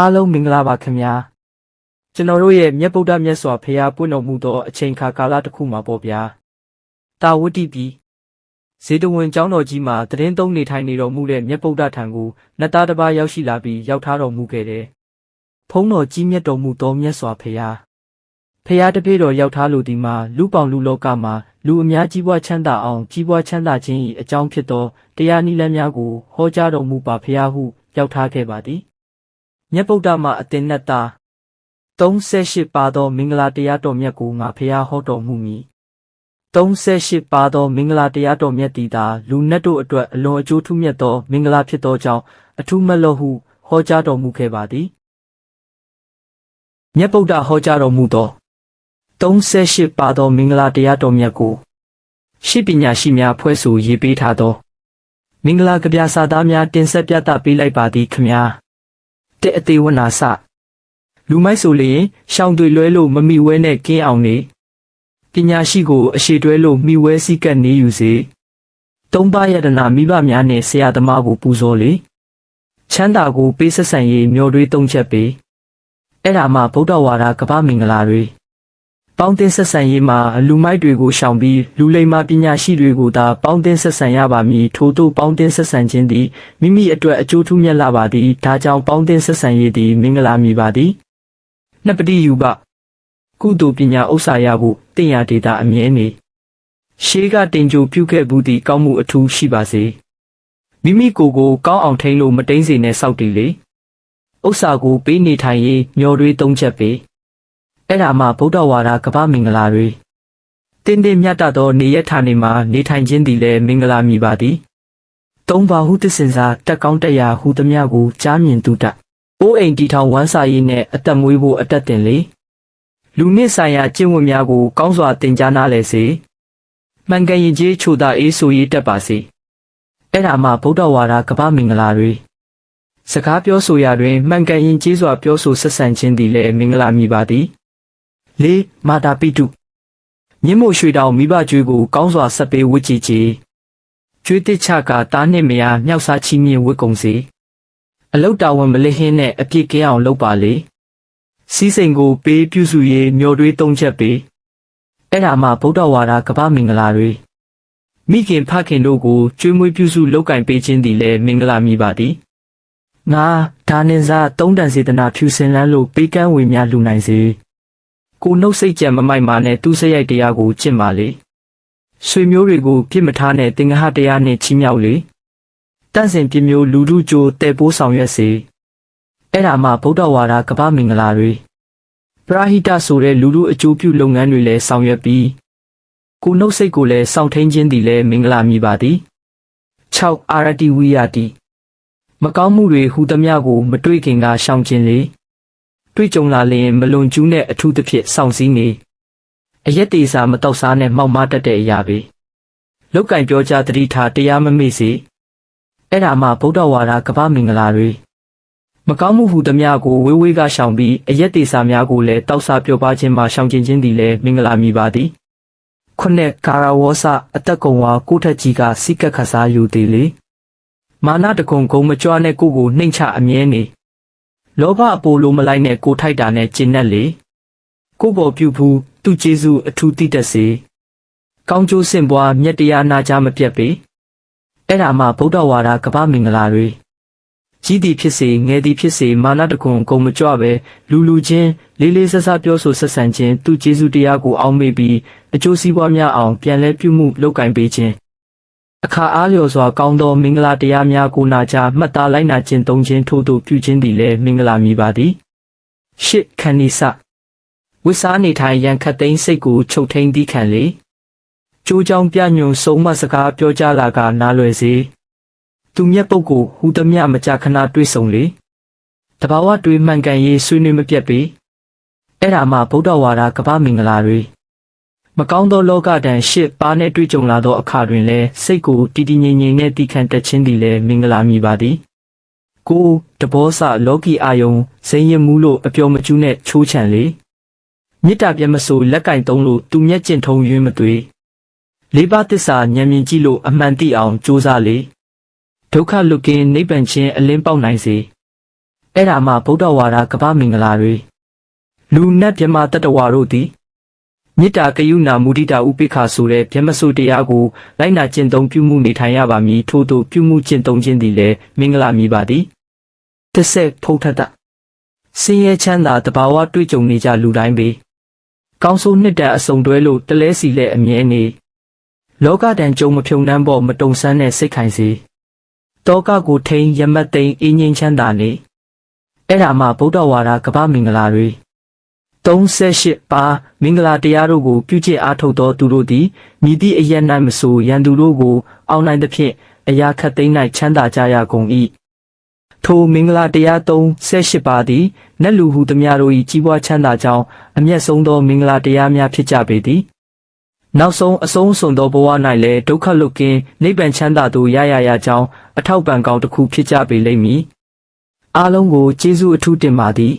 အားလုံးမင်္ဂလာပါခင်ဗျာကျွန်တော်တို့ရဲ့မြတ်ဗုဒ္ဓမြတ်စွာဘုရားပွင့်တော်မူသောအချိန်ခါကာလတစ်ခုမှာပေါ့ဗျာတာဝတိပြီဇေတဝန်ကျောင်းတော်ကြီးမှာတရင်သုံးနေထိုင်နေတော်မူတဲ့မြတ်ဗုဒ္ဓထံကိုနတ်သားတစ်ပါးရောက်ရှိလာပြီးရောက်ထားတော်မူခဲ့တယ်ဖုံးတော်ကြီးမြတ်တော်မူသောမြတ်စွာဘုရားဖရာတပည့်တော်ရောက်ထားလို့ဒီမှာလူပေါင်းလူလောကမှာလူအများကြီးပွားချမ်းသာအောင်ကြီးပွားချမ်းသာခြင်း၏အကြောင်းဖြစ်သောတရားနည်းလမ်းများကိုဟောကြားတော်မူပါဖရာဟုရောက်ထားခဲ့ပါသည် မြတ်ဗုဒ္ဓမှာအတင်နဲ့တာ38ပါသောမင်္ဂလာတရားတော်မြတ်ကိုငါဖျားဟောတော်မူမည်38ပါသောမင်္ဂလာတရားတော်မြတ်တည်တာလူနတ်တို့အတွက်အလွန်အကျိုးထူးမြတ်သောမင်္ဂလာဖြစ်သောကြောင့်အထူးမလော့ဟုဟောကြားတော်မူခဲ့ပါသည်မြတ်ဗုဒ္ဓဟောကြားတော်မူသော38ပါသောမင်္ဂလာတရားတော်မြတ်ကိုရှိပညာရှိများဖွဲ့ဆိုရေးပေးထားသောမင်္ဂလာကဗျာစာသားများတင်ဆက်ပြသပေးလိုက်ပါသည်ခမညာ တဲ့အသေးဝနာစလူမိုက်ဆိုလျင်ရှောင်းတွေလွဲလို့မမိဝဲနဲ့ကင်းအောင်နေပညာရှိကိုအရှိတွဲလို့မိဝဲစည်းကပ်နေယူစေသုံးပါးယတနာမိဘများနဲ့ဆရာသမားကိုပူဇော်လေချမ်းသာကိုပေးဆက်ဆံရေးမျောတွေးသုံးချက်ပေးအဲ့ဒါမှဗုဒ္ဓဝါဒကပ္ပမင်္ဂလာတွေ ပေါင်းတင်ဆက်ဆံရေးမှာလူမိုက်တွေကိုရှောင်ပြီးလူလိမ္မာပညာရှိတွေကိုသာပေါင်းတင်ဆက်ဆံရပါမည်ထို့သို့ပေါင်းတင်ဆက်ဆံခြင်းသည်မိမိအတွက်အကျိုးထူးမြတ်လာပါသည်ဒါကြောင့်ပေါင်းတင်ဆက်ဆံရေးသည်မင်္ဂလာမည်ပါသည်နှစ်ပတိယူပကုသိုလ်ပညာဥစ္စာရဖို့တင့်ရဒေတာအမြဲနေရှေးကတင်ကြိုပြုခဲ့ဘူးသည့်ကောင်းမှုအထူးရှိပါစေမိမိကိုယ်ကိုကောင်းအောင်ထိန်းလို့မတိန်စေနဲ့စောက်တည်လေဥစ္စာကိုပေးနေထိုင်ရေးမျောတွေးသုံးချက်ပေး အဲ့ဒါမှဗုဒ္ဓဝါဒကပ္ပမင်္ဂလာတွေတင်းတင်းမြတ်တသောနေရဌာနေမှာနေထိုင်ခြင်းသည်လည်းမင်္ဂလာမည်ပါသည်သုံးပါဟုသစ္စင်စာတက်ကောင်းတက်ရာဟုသမျှကိုကြားမြင်သူတတ်အိုးအိမ်တီထောင်ဝမ်းစာရေးနဲ့အသက်မွေးဖို့အတက်တင်လေလူနစ်ဆိုင်ရာကျင့်ဝတ်များကိုကောင်းစွာသင်ကြားနားလည်စေမှန်ကန်ရင်ကြီးချိုတာအေးဆိုရေးတက်ပါစေအဲ့ဒါမှဗုဒ္ဓဝါဒကပ္ပမင်္ဂလာတွေစကားပြောဆိုရာတွင်မှန်ကန်ရင်ကြီးစွာပြောဆိုဆက်ဆံခြင်းသည်လည်းမင်္ဂလာမည်ပါသည် လေးမာတာပိတုမြင့်မို့ရွှေတောင်မိဘကျွေးကိုကောင်းစွာဆက်ပေးဝတ်ကြည်ကြည်ကျွေးတစ်ချကတားနှင့်မယားမြောက်စားချီးမြှင့်ဝတ်ကုန်စေအလုတ်တာဝန်မလစ်ဟင်းနဲ့အပြစ်ကင်းအောင်လုပ်ပါလေစီးစိမ်ကိုပေးပြုစုရေးမျောတွေးသုံးချက်ပေးအဲ့ဒါမှဗုဒ္ဓဝါဒကပ္ပမင်္ဂလာတွေမိခင်ဖခင်တို့ကိုကျွေးမွေးပြုစုလုပ်ကင်ပေးခြင်းသည်လည်းမင်္ဂလာမည်ပါသည်ငါဒါနင်စားသုံးတန်စေတနာဖြူစင်လန်းလို့ပေးကမ်းဝေများလူနိုင်စေ ကိုနှုတ်စိတ်ကြံမမိုက်မာနဲ့သူစရိုက်တရားကိုကျင့်ပါလေဆွေမျိုးတွေကိုပြစ်မထားနဲ့တင်္ဂဟတရားနဲ့ချီးမြှောက်လေတန့်စင်ပြမျိုးလူလူကြိုတဲ့ပိုးဆောင်ရွက်စေအဲ့ဒါမှဗုဒ္ဓဝါဒကပ္ပမင်္ဂလာတွေပရာဟိတဆိုတဲ့လူလူအကျိုးပြုလုပ်ငန်းတွေလည်းဆောင်ရွက်ပြီးကိုနှုတ်စိတ်ကိုလည်းစောင့်ထိန်ခြင်းသည်လည်းမင်္ဂလာမည်ပါသည်6အာရတိဝိယတိမကောင်းမှုတွေဟူသမျှကို မတွေ့ခင်ကရှောင်ခြင်းလေ တွေ့ကြုံလာလျင်မလွန်ကျူးနဲ့အထူးသဖြင့်စောင့်စည်းနေအရက်တေစာမတော့စားနဲ့မှောက်မတတ်တဲ့အရာပဲလောက်ကင်ပြောကြတတိထားတရားမမေ့စေအဲ့ဒါမှဗုဒ္ဓဝါဒကပ္ပမင်္ဂလာတွေမကောင်းမှုဟူသမျှကိုဝေးဝေးကရှောင်ပြီးအရက်တေစာများကိုလည်းတောက်စားပြောပါခြင်းမှာရှောင်ကျင်ခြင်းသည်လည်းမင်္ဂလာမည်ပါသည်ခုနှစ်ကာရဝောစအသက်ကုံဝါကိုထက်ကြီးကစိကက်ခစားယူသည်လေမာနတကုံကုံမကြွားနဲ့ကိုကိုနှိမ့်ချအမြဲနေ လောဘအပိုလိုမလိုက်နဲ့ကိုထိုက်တာနဲ့ကျင်နဲ့လေကိုပေါ်ပြုဘူးသူကျေးဇူးအထူးတည်တတ်စေကောင်းကျိုးစင်ပွားမြတ်တရားနာကြားမပြတ်ပေအဲ့ဒါမှဗုဒ္ဓဝါဒကပ္ပမင်္ဂလာတွေကြီးသည်ဖြစ်စေငယ်သည်ဖြစ်စေမာနတကွန်ကုံမကြွပဲလူလူချင်းလေးလေးဆဆပြောဆိုဆက်ဆံခြင်းသူကျေးဇူးတရားကိုအောက်မေ့ပြီးအကျိုးစီးပွားများအောင်ပြန်လဲပြုမှုလုပ်ကင်ပေးခြင်း အခါအားလျော်စွာကောင်းသောမင်္ဂလာတရားများကိုနာကြားမှတ်သားလိုက်နာခြင်းသုံးခြင်းထို့သို့ပြုခြင်းသည်လည်းမင်္ဂလာမည်ပါသည်ရှစ်ခဏိစဝိစားနေထိုင်ရန်ခတ်သိမ်းစိတ်ကိုချုပ်ထိန်သည့်ခံလေကြိုးကြောင်ပြညွန်ဆုံးမစကားပြောကြလာကနားလွယ်စေသူမျက်ပုတ်ကိုဟူသမျှမကြာခဏတွေ့ဆုံလေတဘာဝတွေးမှန်ကန်ရေးဆွေးနွေးမပြတ်ပေအဲ့ဒါမှဗုဒ္ဓဝါဒကပ္ပမင်္ဂလာတွေ မကောင်းသောလောကတန်ရှစ်ပါးနဲ့တွေ့ကြုံလာသောအခါတွင်လည်းစိတ်ကိုတည်တည်ငြိမ်ငြိမ်နဲ့တည်ခံတတ်ခြင်းသည်လည်းမင်္ဂလာမည်ပါသည်ကိုတဘောဆလောကီအာယုံဇိမ်ရင်မှုလို့အပျော်မကျူးနဲ့ချိုးချံလေမေတ္တာပြမဆိုလက်ကင်သုံးလို့သူမျက်ကျင့်ထုံယွင်းမသွေလေးပါးသစ္စာဉာဏ်မြင်ကြည့်လို့အမှန်သိအောင်ကြိုးစားလေဒုက္ခလွတ်ကင်းနိဗ္ဗာန်ချင်းအလင်းပေါက်နိုင်စေအဲ့ဒါမှဗုဒ္ဓဝါဒကပ္ပမင်္ဂလာတွေလူနတ်မြမတတ္တဝါတို့သည် မေတ္တာကရုဏာမုဒိတာဥပိ္ပခာဆိုတဲ့ဗြဟ္မစိုတရားကိုလိုက်နာကျင့်သုံးပြုမှုနေထိုင်ရပါမည်ထို့သောပြုမှုကျင့်သုံးခြင်းသည်လည်းမင်္ဂလာမည်ပါသည်တစ်ဆက်ဖုတ်ထတာစင်ရဲ့ချမ်းသာတဘာဝတွေ့ကြုံနေကြလူတိုင်းပေကောင်းဆိုးနှစ်တန်အစုံတွဲလို့တလဲစီလက်အမြဲနေလောကတန်ကြုံမဖြုံနှမ်းပေါ်မတုံဆန်းတဲ့စိတ်ခိုင်စေတောကကိုထိန်ရမတ်သိမ်းအင်းငင်းချမ်းသာနေအဲ့ဒါမှဗုဒ္ဓဝါဒကပ္ပမင်္ဂလာတွေ 38ပါမင်္ဂလာတရားတို့ကိုပြုကျင့်အားထုတ်သောသူတို့သည်မြည်သည့်အရ၌မဆိုရန်သူတို့ကို အောင်းနိုင်သဖြင့်အရာခတ်သိမ်း၌ချမ်းသာကြရကုန်၏ထိုမင်္ဂလာတရား38ပါသည်နတ်လူဟုသမျှတို့၏ကြီးပွားချမ်းသာကြောင်းအမျက်ဆုံးသောမင်္ဂလာတရားများဖြစ်ကြပေသည်နောက်ဆုံးအဆုံးစွန်သောဘဝ၌လည်းဒုက္ခလွတ်ကင်းနိဗ္ဗာန်ချမ်းသာသို့ရရရကြောင်းအထောက်ပံ့ကောင်းတစ်ခုဖြစ်ကြပေလိမ့်မည်အားလုံးကိုကျေးဇူးအထူးတင်ပါသည်